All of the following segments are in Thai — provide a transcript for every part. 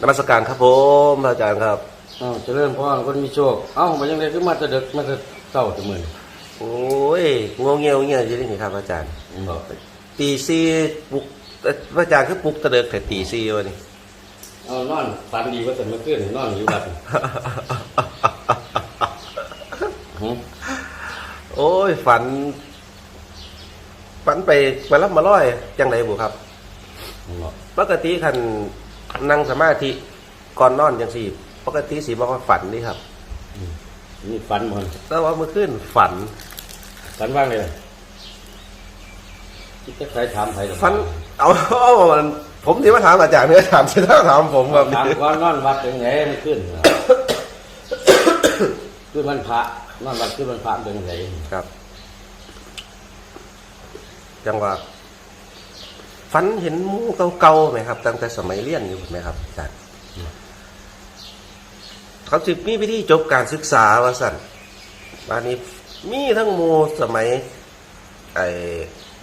นมัสการครับผมพระอาจารย์ครับอ้าวเจริญพรคนมีโชค เอ้ามันยังไงคือมาแตะดึกมาแตะเช้าแตะมื้อโอ้ยงงเงียวเงียวอยู่นี่ครับพระอาจารย์นี่บอกตีซีปลุกเอ่อพระอาจารย์คือปลุกตะเดิกแต่ตีซีวะนี่เอานอนฝันดีว่าแต่เมื่อคืนนอนอยู่บัดนี่หึโอ้ยฝัน ฝันไปไปรับมาร้อยจังไรบุครับบอกปกติคัน นั่งสมาธิก่อนนอนจังสี่ปกติสีบอกว่าฝันนี่ครับนี่ฝันบ่นแต่ว่าเมื่อคืนฝัน ฝันว่างเลยคิดจะใครถามใครหรอฝัน เอาเอามันผมที่มาถามอาจารย์เนี่ยถามที่ถ้าถามผมแบบถามนี้ว่านอนวัดเป็นไงเมื่อคืนน่ะคืนวันพระนอนวัดคืนวันพระเป็นไงครับ จังว่า ฝันเห็นหมูเก่าๆไหมครับ ตั้งแต่สมัยเรียนอยู่ไหมครับอาจารย์เขาจึมีวิธีจบการศึกษาว่าสั่นบานนี้มีทั้งหมูสมัย ไอ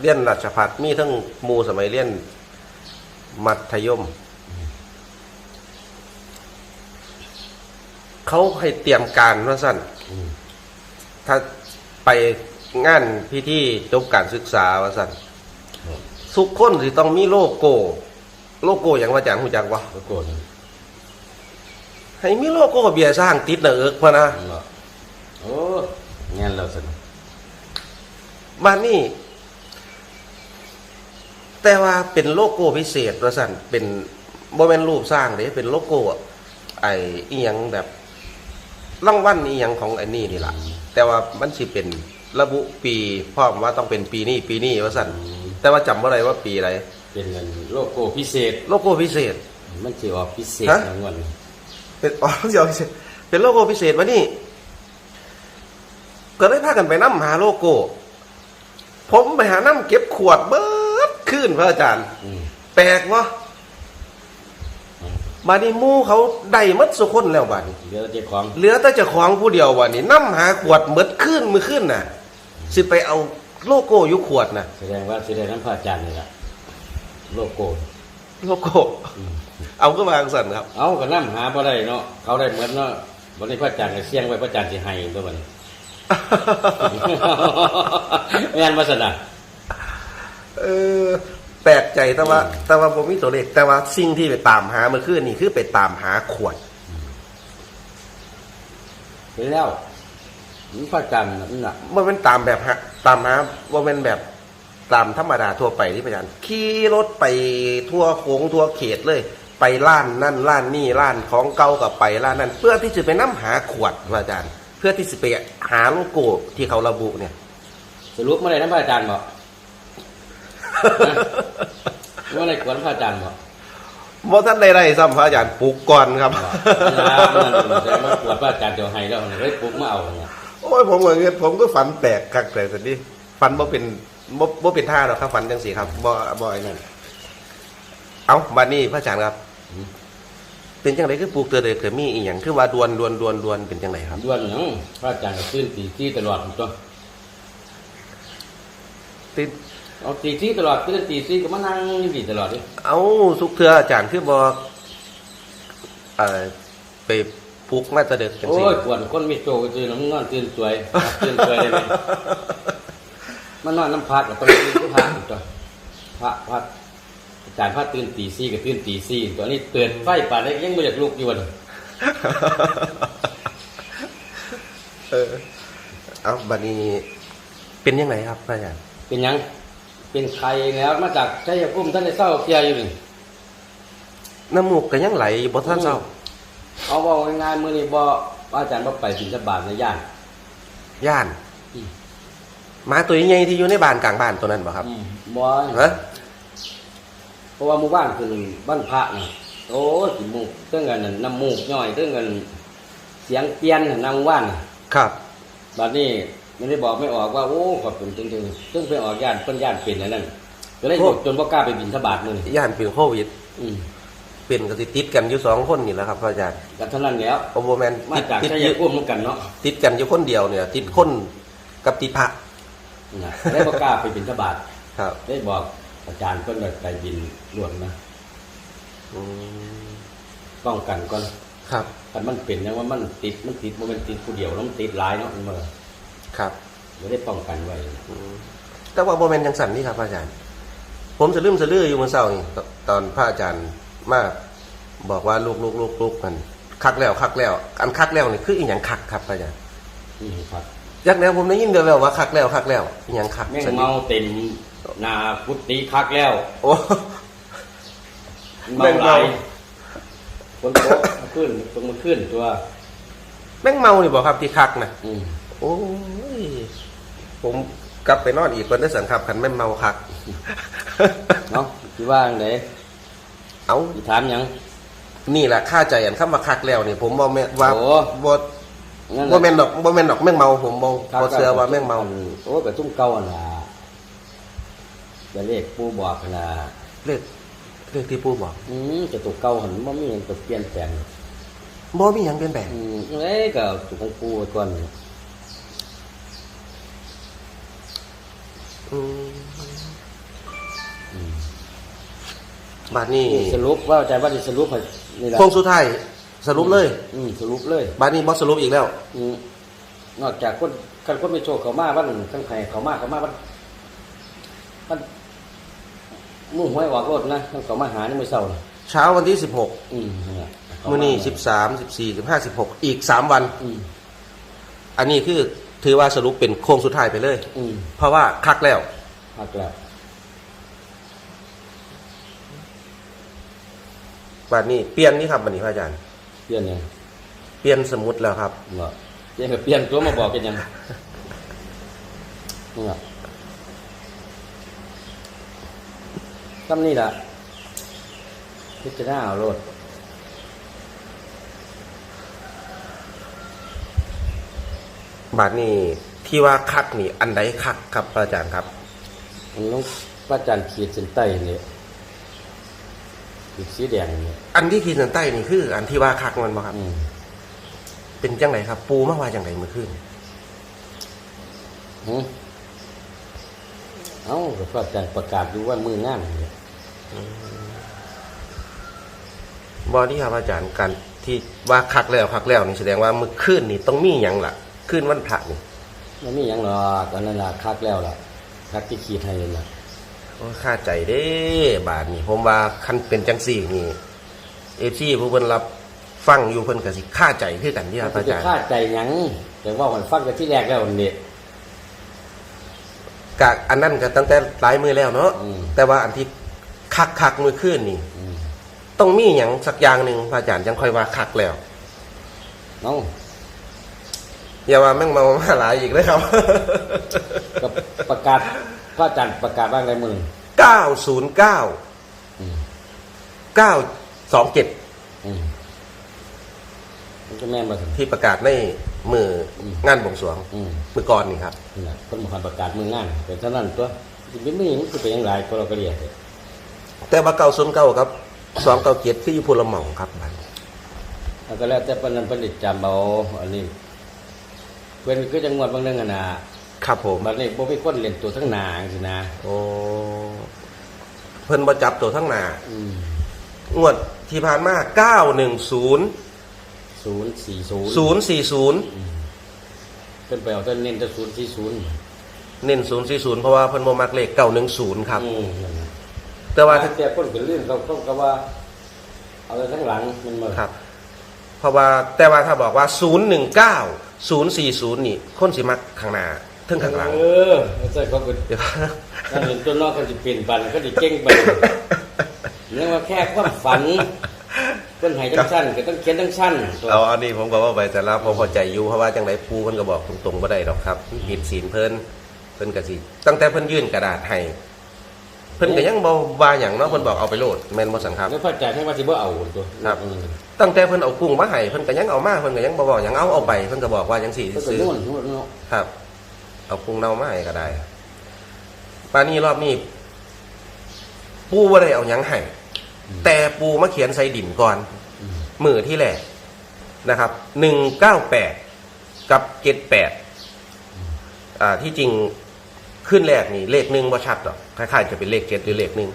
เรียนราชพัฒมีทั้งหมูสมัยเรียน มัธยม เขาให้เตรียมการว่าสั่นถ้าไปงานพิธีจบการศึกษาว่าสั่น ทุกคนสิต้องมีโลโก้ โลโก้อย่างว่าจางหูจักวะก็โกรธให้มีโลโก้เบียร์สร้างติดหน้าเอิกพะนะบอกโอ้งานเราสนบ้านนี้แต่ว่าเป็นโลโก้พิเศษว่าสั่นเป็นโมเมนรูปสร้างเด้เป็นโลโก้ไอ้อีหยังแบบรางวัลอีหยังของไอ้นี่นี่ล่ะแต่ว่ามันสิเป็นระบุปีพร้อมว่าต้องเป็นปีนี้ปีนี้ว่าสั่น แต่ว่าจำว่าไรว่าปีอะไรเป็นเงินโลโก้พิเศษ โลโก้พิเศษ มันจะออกพิเศษฮะรางวัลเป็นอ๋อเดี๋ยวเป็นโลโก้พิเศษวะนี่ก็ได้พากันไปนั่หาโลโก้ ผมไปหาน้ำเก็บขวดเบิดขึ้นพระอาจารย์ อืมแปลกวะบาดนี้หมู่เขาได้หมัดสุคนแล้วบาดนี้ เดี๋ยวเจ้าของเหลือแต่เจ้าของผู้เดียวบาดนี้นั่หาขวดเบิดขึ้นมือขึ้นน่ะ สิไปเอา โลโก้อยู่ขวดน่ะแสดงว่าแสดงน้ำพระอาจารย์นี่แหละโลโก้โลโก้เอาก็มาสั่นครับ เอาก็น้ำหาบ่ได้เนาะเขาได้เหมือนเนาะวันนี้พระอาจารย์ก็เสี่ยงไว้พระอาจารย์สิให้ตัวมันแม่นมาสนะเออแปลกใจแต่ว่า แต่ว่าผมมีตัวเลข แต่ว่าสิ่งที่ไปตามหาเมื่อคืนนี่คือไปตามหาขวดไปแล้ว นี่พระอาจารย์นั่นน่ะว่าเป็นตามแบบฮะตามหาว่าเป็นแบบตามธรรมดาทั่วไปที่พระอาจารย์ขี่รถไปทั่วโค้งทั่วเขตเลย ไปร้านนั่นร้านนี่ร้านของเก่ากับไปร้านนั้นเพื่อที่จะไปนํหาขวดพระอาจารย์ เพื่อที่จะไปหาโลโก้ที่เขาระบุเนี่ยสรุปมาได้น้ำพระอาจารย์บ่ว่าได้กวนพระอาจารย์บ่บ่ท่านใดๆซ้ำพระอาจารย์ปลุกก่อนครับน้ำนั่นแสดงว่ากวนพระอาจารย์เดี๋ยวให้แล้วเนี่ยเฮ้ยปุ๊บมาเอาเนี่ย โอ้ยผมก็เงินผมก็ฝันแปลกคักแต่สันนี้ฝันบ่เป็นบ่บ่เป็นท่าหรอกครับฝันจังสีครับบ่บ่ไอ้นั่นเอาบัดนี้พระอาจารย์ครับ เป็นจังไดคือปลูกเตอเด็กเกิดมีอีหยังคือว่าดวนดวนดวนดวนเป็นจังไดครับด้วนหยังพระอาจารย์ก็ตื่นตีที่ตลอดตัวติดเอาตีที่ตลอดตื่นตีที่ก็มานั่งอยู่ตลอดเลยเอาสุกเทืออาจารย์คือบ่เอ่อไป ปลูกมาแตะเด็กจังโอ้ซี่ยกวนคนมีโจกตื่นน้ำนอนตื่นสวยตื่นสวยได้ไหมมันนอนน้ำพักกับต้องตื่นทุกพักตัวพระพระอาจารย์พระตื่นตีสี่กับตื่นตีสี่ตัวนี้เตือนไฟป่านนี้ยังไม่อยากลุกอยู่วันเออเอาบัดนี้เป็นยังไงครับพระอาจารย์เป็นหยัง เป็นใครแล้วมาจากชัยภูมิท่านได้เศร้าเพียอยู่นี่น้ำมูกก็ยังไหลบ่ทันเศร้า เอาบอกง่ายๆมื้อนี้บ่อาจารย์บ่ไปบิณฑบาตในย่านย่านอืมหมาตัวใหญ่ที่อยู่ในบ้านกลางบ้านตัวนั้นบ่ครับบ่ฮะเพราะว่าหมู่บ้านคือบ้านพระน่ะโอ้ยสิมูกเรื่องกันนั่นน้ำมูกย่อยเรื่องกันเสียงเปลี่ยนน่ะนางว่านน่ะครับบัดนี้ไม่ได้บอกไม่ออกว่าโอ้ขอบคุณจริงๆซึ่งไปออกย่านเพิ่นย่านเป็นอันนั้นก็เลยโอ้จนบ่กล้าไปบิณฑบาตมื้อนี้ย่านเป็นโควิด อืม เป็นก็สิติดกันอยู่สองคนนี่แหละครับพระอาจารย์ก็เท่านั้นแล้วโอโบแมนมาติดจากติดชัอยยู่ภูมิเหมือนกันเนาะติดกันอยู่คนเดียวเนี่ย ติดคนกับติดพระนะได้บ่กล้าไปบิณฑบาตครับ ได้บอกอาจารย์เพิ่นว่าไปบินหลวงนะอืมป้องกันก่อนครับถ้ามันเป็นนะว่ามันติดมันติดบ่แมันติดผู้เดียวแล้วมันติดหลายเนาะมันบ่ครับบ่ได้ป้องกันไว้แต่ว่าโมเมนต์ยังสั่นนี่ครับอาจารย์ ผมจะลืมจะลืออยู่เมื่อเช้านี่ตตอนพระอาจารย์ มาบอกว่าลูกลูกลูกลูกมันคักแล้วคักแล้วอันคักแล้วนี่คืออีหยังคักครับอาจารย์นี่ครับยักแล้วผมได้ยินเดียวๆว่าคักแล้วคักแล้วอีหยังคักแม่งสนิทเมาเต็มหนากุฏิคักแล้ว โอ้เมาแม่งหเมาลายคนโตะมาขึ้นตรงมาขึ้นตัวแม่งเมานี่บอกครับที่คักนะอืมโอ้ยผมกลับไปนอนอีกคนได้สันครับคันแม่งเมาคักเนาะสิว่าจังได เอาสิถามหยัง นี่แหละค่าใจอันคำว่าคักแล้วนี่ผมบ่แม่นว่าโอ้ บ่นั่นบ่แม่นดอกบ่แม่นดอกแม่งเมาผมบ่ครับบ่เชื่อว่าแม่งเมา โอ้ยก็ทุ่มเก่าหั่นล่ะแต่เลขปู่บอกหั่นล่ะเลขเลขที่ปู่บอกอืมจะตัวเก่าหั่นบ่มีหยังตัวเปลี่ยนแปลงบ่มีหยังเปลี่ยนแปลงอืมเอ้ยก็ตัวของปู่ไว้ก่อนอืม บาดนี้สรุปว่าอาจารย์ว่าสิสรุปให้นี่ล่ะโค้งสุดท้ายสรุปเลย อืมสรุปเลยบาดนี้บ่สรุปอีกแล้วอืมนอกจากคนคันคนไม่โชคเขามาวันทั้งไข่เขามาเขามาวันวันมุ่งหวยออกรถนะทั้งเขามาหานี่ไม่เศร้าน่ะเช้าวันที่อืมนั่นแหละเขา16มามื้อนี้13 14 15 16อีก3วันอืมอันนี้คือถือว่าสรุปเป็นโค้งสุดท้ายไปเลยอืมเพราะว่าคักแล้วพักแล้ว บาดนี้เปลี่ยนนี่ครับบัดนี้พระอาจารย์ เปลี่ยนยังเปลี่ยนสมุดแล้วครับเหรอเปลี่ยนก็เปลี่ยนตัวมาบอกกันยังนี่แหละคำนี้ล่ะพิจารณาเอาโลดบาดนี้ที่ว่าคักนี่ อันใดคักครับพระอาจารย์ครับมันต้องพระอาจารย์ขีดเส้นใต้เนี่ย ขีดสีแดงเนี่ยอันที่ขีดเส้นใต้นี่คือ อันที่ว่าคักมันบ่ครับ อืมเป็นจังไหนครับ ปูมาว่าจังไหนเมื่อคืนหืมเอ้าก็พระอาจารย์ประกาศอยู่ว่ามืองานเนี่ยบอที่ครับอาจารย์การที่ว่าคักแล้วคักแล้วนี่แสดงว่าเมื่อคืนนี่ต้องมีหยังล่ะคืนวันพระนี่ มันมีอย่างหรอกอันนั้นล่ะคักแล้วล่ะคักที่ขีดให้นั่นล่ะโอ้ย ค่าใจเด้บาทนี่ผมว่าคันเป็นจังสี่นี่เอซี่ผู้เพิ่นรับฟังอยู่เพิ่นก็สิค่าใจคือกันที่ครับมันอาจะจารย์คาดใจหยังแต่ว่ามันฟังกันที่แรกแล้วนี่กะอันนั้นก็ตั้งแต่หลายมือแล้วเนาะอืมแต่ว่าอันที่คักคักๆมือคืนนี่อืมต้องมีหยังสักอย่างหนึ่งพระอาจารย์จังค่อยว่าคักแล้วเน้องอย่าว่าแม่งเมามาหลายอีกเลยครับก็ประกาศ พระอาจารย์ประกาศว่าไงมึงเก้าศูนย์เก้าอืมเก้าสองเจ็ดอืมมันจะแม่นมาถึงที่ประกาศในมืออมงานบวงสรวงอืมมือก่อนนี่ครับนี่แหละคนมาประกาศมืองานแต่เท่านั้นตัวจะไม่มีมันคือเป็นอย่างไรก็เราก็เรียกแต่ว่าเก้าศูนย์เก้าครับสองเก้าเจ็ดคืออยู่พลหม่องครับบัดแล้วก็แล้วแต่ปนนั้นผลิตจำเอาอันนี้เว้นก็จังหวัดบางเรื่องอะนะ ครับผมบัดนี้บ่มีคนเล่นตัวทั้งหนาสินะโอ้เพิ่นบ่จับตัวทั้งหนาอืมงวดที่ผ่านมาเก้าหนึ่งศูนย์ศูนย์สี่ศูนย์ศูนย์สี่ศูนย์เป็นไปเอาแต่เน้นแต่ศูนย์สี่ศูนย์เน้นศูนย์สี่ศูนย์เพราะว่าเพิ่นบ่มักเลขเก้าหนึ่งศูนย์ครับ อืมนั่นน่ะแต่ว่าถ้าแต่คนก็เรื่องเขาเขาก็ว่า เอาแต่ทั้งหลังมันมาครับ เพราะว่าแต่ว่าถ้าบอกว่าศูนย์หนึ่งเก้าศูนย์สี่ศูนย์นี่คนสิมักข้างหน้า เทึงข้างหลังเออใช่เขาก็เดี๋ยวถ้าเห็นตัวนอกเขาจะเปลี่ยนปันเขาจะเก่งไปนี่ว่าแค่ความฝันคนใหายจังสั้นก็ต้องเขียนจังสั้นตัวเอาอันนี้ผมก็ว่าไปแต่ละผมเข้าใจอยู่เพราะว่าจังไดปูเพิ่นก็บอกตรงๆบ่ได้หรอกครับผิดศีลเพิ่นเพิ่นก็สิตั้งแต่เพิ่นยื่นกระดาษให้เพิ่นก็ยังบ่ว่าหยังเนาะเพิ่นบอกเอาไปโหลดแม่นบ่สันครับแล้วพระอาจารย์ให้ว่าสิบ่เอาตัวครับอืมตั้งแต่เพิ่นเอากุ้งมาให้เพิ่นก็ยังเอามาเพิ่นก็ยังบ่บอกหยังเอาเอาไปเพิ่นก็บอกว่าจังซี่ก็ซื้อโน่นโน่นโน่นครับ เอากุ้งเน่ามาให้ก็ได้ปานนี้รอบนี้ ปูบ่าได้เอาหยังให้แต่ปูมาเขียนใส่ดินก่อนอมมือที่แรกนะครับหนึ่งเก้าแปดกับเจ็ดแปดอ่าที่จริงขึ้นแรกนี่เลขหนึ่งบ่าชัดหรอกคล้ายๆจะเป็นเลขเจ็ดหรือเลขหนึ่ง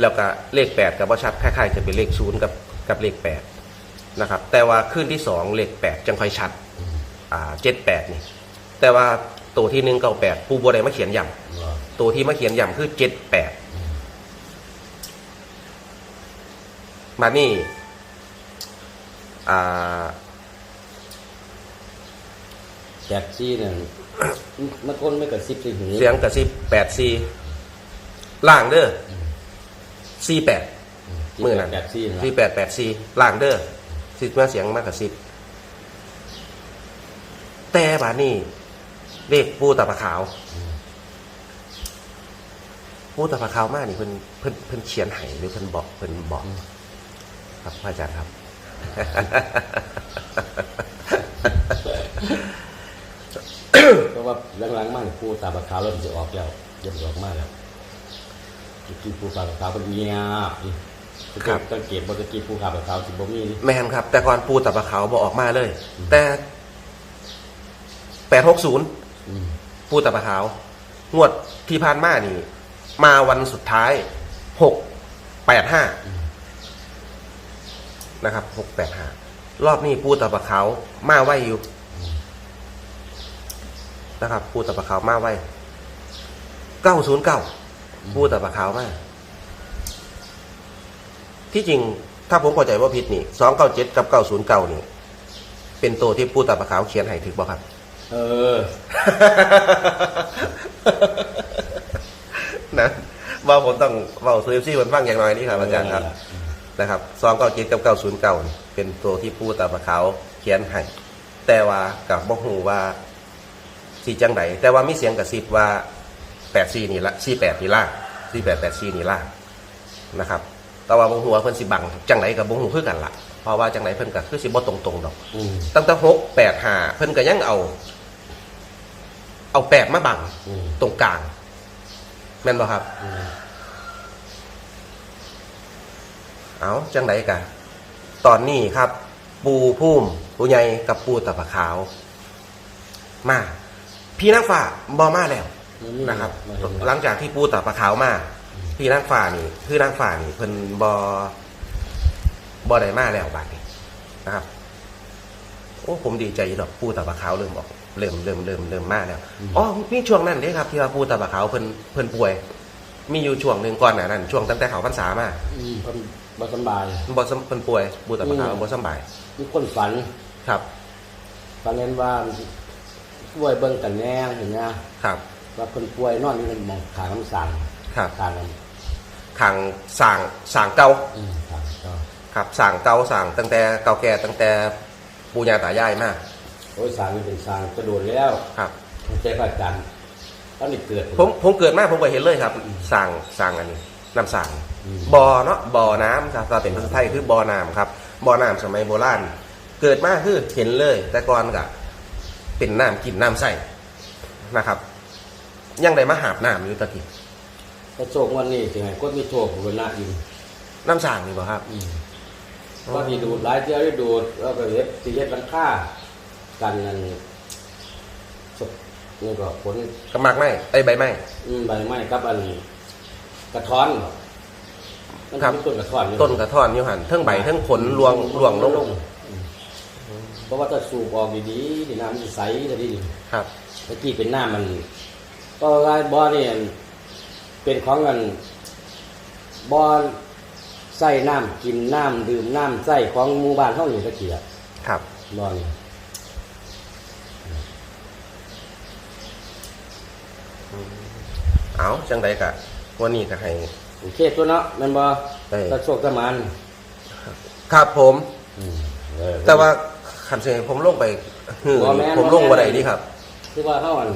แล้วก็เลขแปดกับบ่าชัดคล้ายๆจะเป็นเลขศูนย์กับกับเลขแปดนะครับ แต่ว่าขึ้นที่สองเลขแปดจังค่อยชัดอ่าเจ็ดแปดนี่ แต่ว่า ตัวที่หนึ่งเก้าแปดปูบัวใดมาเขียนย่ำตัวที่มาเขียนย่ำคือเจ็ดแปดมานี่อ่าแปดซี่เนี่ยมันคนไม่เกิดสิบสี่หูเสียงกระซิบแปดซีล่างเด้อซีแปดมือนั่นแปดซี่นะซีแปดแปดซีล่างเด้อซิมาเสียงมากกระซิบแต่บาดนี่ เลขปูตะปะขาวปูตะปะขาวมากนี่เพิ่นเพิ่นเพิ่นเขียนให้หรือเพิ่นบอกเพิ่นบอก ครับพระอาจารย์ครับ เพราะว่าหลังๆมันผู้ตาบะขาวเริ่มจะออกแล้วเริ่มจะออกมาแล้วตะกี้ผู้ตาบะขาวเป็นเงียบนี่ครับสังเกตว่าตะกี้ผู้ตาบะขาวสิบ่มีนี่แมนครับ แต่ก่อนปูตะปะขาวบอกออกมาเลย แต่แปดหกศูนย์ อืมปูตะปะขาว งวดที่ผ่านมานี่ มาวันสุดท้ายหกแปดห้านะครับหกแปดห้ารอบนี้ปูตะปะขาวมาไวอยู่ นะครับปูตะปะขาวมาไวเก้าศูนย์เก้าปูตะปะขาวมาที่จริงถ้าผมเข้าใจว่าผิดนี่สองเก้าเจ็ดกับเก้าศูนย์เก้านี่ เป็นตัวที่ปูตะปะขาวเขียนให้ถึกบ่ครับ เออ นะว่าผมต้องเว่าซูเอฟซีมันฟังอย่างน้อยนี่ครับอาจารย์ครับ นะครับสองเก้าเจ็ดกับเก้าศูนย์เก้าเป็นตัวที่ผู้ตาปะเขาวเขียนให้แต่ว่ากับบ่ฮู้ว่าสีจังไดแต่ว่ามีเสียงกระซิบว่าแปดสี่นี่ละสี่แปดนี่ล่างสี่แปดแปดสี่นี่ล่างนะครับ แต่ว่าบ่ฮู้ว่าเพิ่นสิบังจังไดกับบ่ฮู้คือกันละเพราะว่าจังไดเพิ่นก็คือสิบ่ตรงๆดอก อืมตั้งแต่หกแปดห้าเพิ่นก็ยังเอา เอาแปดมาบังอืม ตรงกลาง แม่นบ่ครับ อืมเอาจังไดกะตอนนี้ครับ ปูพุ่มปูใหญ่กับปูตะปะขาว มาพี่นางฟ้าบอมาแล้วนะครับมาเห็นหแล้ลัวงจากที่ปูตะปะขาวมาพี่นางฟ้านี่คือนางฟ้านี่เพิ่นบอบอได้มาแล้วบาดนี้นะครับ โอ้ผมดีใจอยู่ดอกปูตะปะขาวเริ่มออก เริ่มเริ่มเริ่มเริ่มมาแล้วอ๋อมีช่วงนั้นเด้ครับ ที่ว่าปูตะปะขาวเพิ่นเพิ่นป่วย มีอยู่ช่วงหนึ่งก่อนหน้านั้นช่วงตั้งแต่เขาพรรษามาอืมเพิ่นบ่สำบาย บ่สำเพิ่นป่วยปูตะปะขาวบ่สำบายมีคนฝันครับฝันเห็นว่าป่วยเบิ่งกันแน่เห็นไหมครับ ว่าคนป่วยนอนอยู่ในหมองขางคำสั่งครับขางนั้นทางสร้างสร้างเก่าอืมขางก็ครับสร้างเก่าสร้างตั้งแต่เก่าแก่ตั้งแต่ปู่ย่าตายายมา โอ้ยสางนี่เป็นสางกระโดดแล้วครับตั้งแต่พระอาจารย์ตอนนี้เกิด ผมผมเกิดมาผมก็เห็นเลยครับสร้างสร้างอันนี้น้ำสร้างอืม บ่อเนาะบ่อน้ำครับถ้าเป็นภาษาไทยคือบ่อน้ำครับบ่อน้ำสมัยโบราณเกิดมาคือเห็นเลย แต่ก่อนก็เป็นน้ำกินน้ำใส่นะครับ ยังได้มาหาบน้ำอยู่ตะกี้กระโชควันนี้ถึงไงก็มีโชคบุญนะอยู่น้ำสร้างนี่บ่ครับอืมว่ามีดูดหลายเที่ยวได้ดูดแล้วก็เฮ็ดสิเฮ็ดหลังค่า กันนั่นศพนี่ก็ผลกระมักไม้ไอ้ยใบไม้อืมใบไม้กับอันกระท้อนมันครับมีต้นกระท้อนอยู่ต้นกระท่อนอยู่หันเทั้งใบเทั้งผลรวงรวงลงอืมเพราะว่าถ้าสูบออกดีๆนี่น้ำมันจะใสจะดี ครับ เมื่อกี้เป็นน้ำมันก็ลายบ่อนี่เป็นของกันบ่อใส่น้ำกินน้ำดื่มน้ำใส่ของหมู่บ้านเท่านี้ตะกี้อะครับบ่อนี่ เอาจังใดกะวันนี้ก็ให้โอเคตัวเนาะแมันบ่ได้ตะโชคตะมันครับผมอืมเออแต่ว่าคันเซผมลงไปหือบ่แม่นผมลงบ่แม่นบ่ได้นี่ครับ คือว่าเฮาอัน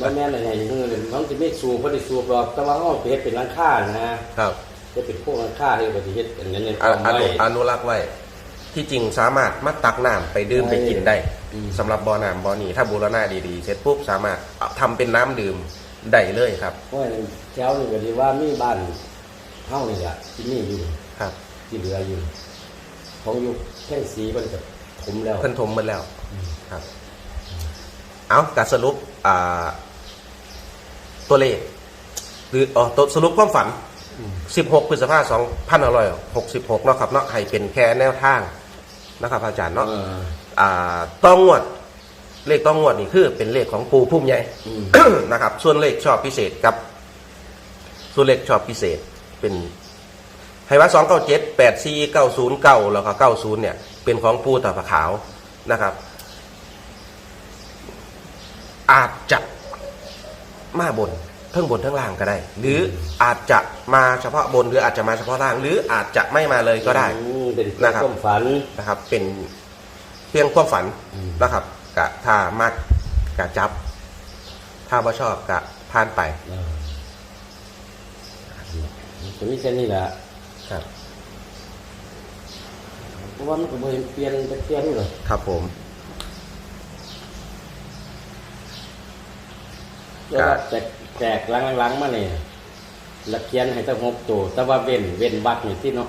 บ่แม่นอะไรอย่างนี้เลยมันสิไม่สูบบ่ได้สูบหรอกแต่ว่าเฮาไปเฮ็ดเป็นร้านค้านะครับเฮ็ดเป็นพวกร้านค้าที่บ่ได้เฮ็ดอันนั้นเนี่ยอเอาอนุไว้อนุรักษ์ไว้ ที่จริงสามารถมาตักน้ำไปดื่มได้ไปกินได้ อืมสำหรับบ่อน้ำบ่อนี้ถ้าบูรณะดีๆ เสร็จปุ๊บสามารถเอาทำเป็นน้ำดื่มได้เลยครับเพราะว่าแถวนี้ก็ดีว่ามีบ้านเฮานี่ล่ะที่มีอยู่ครับ ที่เหลืออยู่ ของอยู่แท่งสีมันก็ถมแล้วเพิ่นทมหมดแล้วครับ เอาการสรุปอ่าตัวเลขหรืออ๋อตัวสรุปความฝัน 16พฤษภาคม2566เนาะครับเนาะให้เป็นแค่แนวทางนะครับ อาจารย์เนาะเอออ่า ต้องงวด เลขต้องงวดนี่คือ เป็นเลขของปูพุ่มใหญ่อืมนะครับ ส่วนเลขชอบพิเศษกับ ส่วนเลขชอบพิเศษ เป็นให้ว่าสองเก้าเจ็ดแปดสี่เก้าศูนย์เก้าแล้วก็เก้าศูนย์เนี่ย เป็นของปูตาผาขาวนะครับ อาจจะมาบนทั้งบนทั้งล่างก็ได้ หรืออาจจะมาเฉพาะบนหรืออาจจะมาเฉพาะล่าง หรืออาจจะไม่มาเลยก็ได้อืมเป็นนะครับ ความฝันนะครับ เป็น เพียงความฝันนะครับกะถ้ามากกะจับ ถ้าว่าชอบกะผ่านไปจะมีแค่นี้แหละครับ เพราะว่ามันก็บ่เห็นเปลี่ยนตะเกียนเลยครับผมแล้วว่าแจกแจกหลังๆมาเนี่ยแล้วเขียนให้ตั้งหกตัว แต่ว่าเว้นเว้นวักนี่ที่เนาะ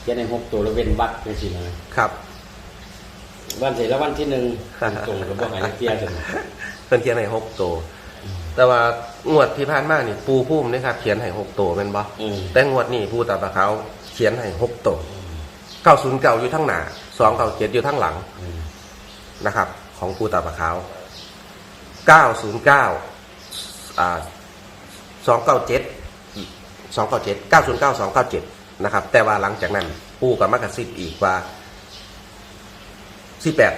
เขียนให้หกตัวแล้วเว้นวักจังซี่นะครับ วันเสร็จแล้ววันที่หนึ่งตรงกับบ่ให้เกียร์ซั่นเพิ่นเขียนให้หกตัวแต่ว่างวดที่ผ่านมานี่ปูพุ่มนี่ครับเขียนให้หกตัวเป็นบ่อืมแต่งวดนี้ปูตาปะเขาเขียนให้หกตัวเก้าศูนย์เก้าอยู่ทั้งหน้าสองเก้าเจ็ดอยู่ทั้งหลังอืมนะครับ ของปูตาปะเขาเก้าศูนย์เก้าอ่าสองเก้าเจ็ดสองเก้าเจ็ดเก้าศูนย์เก้าสองเก้าเจ็ดนะครับ แต่ว่าหลังจากนั้นปูกับมักกะซิบอีกว่า สี่แปด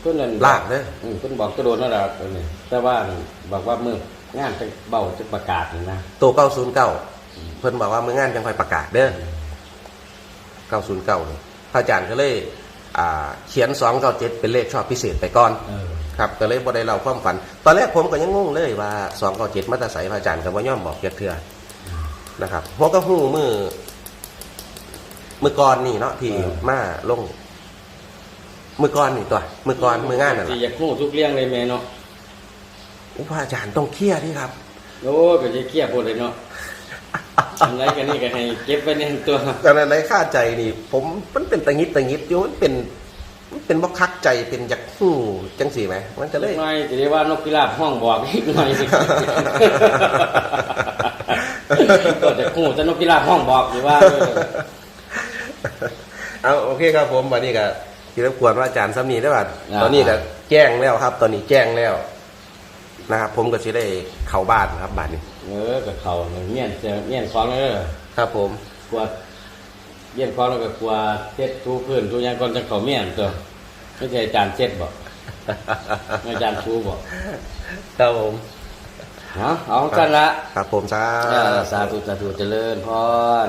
เพิ่นนั่นลากเด้ออืมเพิ่นบอกกระโดดนั่นล่ะเออนี่แต่ว่าบอกว่ามื้องานจะเบาจะประกาศนี่นะตัวเก้าศูนย์เก้าเพิ่นบอกว่าเมื่องานจังค่อยประกาศเด้อเก้าศูนย์เก้าพระอาจารย์ก็เลย อ่า เขียนสองเก้าเจ็ดเป็นเลขชอบพิเศษไปก่อน เออครับก็เลยบ่ได้เล่าความฝัน ตอนแรกผมก็ยังงงเลยว่าสองเก้าเจ็ดมาแตาใสพระอาจารย์ก็บ่ย่อมบอกเกียรเถื่อนะครับเพราะก็หู้มือมือก่อนนี่เนาะที่มาลง มือก่อนนี่ตัวมือก่อนมืองานนั่นแหสิละอยากรู้ทุกเรื่องเลยแม่เนาะอุยพระอาจารย์ต้องเคลียร์ที่ครับ โอ้ก็จะเครียดพุ่นเลยเนาะอันไหนกันนี่ก็ให้เก็บไว้ในตัวแต่ในค่าใจนี่ ผมมันเป็นตะงิดตะงิดอยู่มันเป็นมันเป็นบ่คักใจเป็นจากหู้จังสี่ไหมมันก็เลยหน่อยจะได้ว่านกพิราบห้องบอกอีกหน่อยก็จะคู่จะนกพิราบห้องบอกอยู่ว่าเออเอาโอเคครับผมวันนี้ก็ ที่รบกวนว่าอาจารย์ซ้ำนี้ได้ป่ะตอนนี้ก็แจ้งแล้วครับ ตอนนี้แจ้งแล้วนะครับ ผมก็จะได้เข้าบ้านครับบ้านนี้ เออกับเขาเนี่ยเมียนเจอเมียนคล้องเลยครับผมกลัวเมียนคล้องแล้วก็กลัวเช็ดทูพื้นทูหยังก่อนจะเขาเมียนตัวไม่ใช่อาจารย์เช็ดบอกไม่อาจารย์ทูบอกครับผมเนาะเอากันละครับผมสาเออธุสาธุสาธุเจริญพร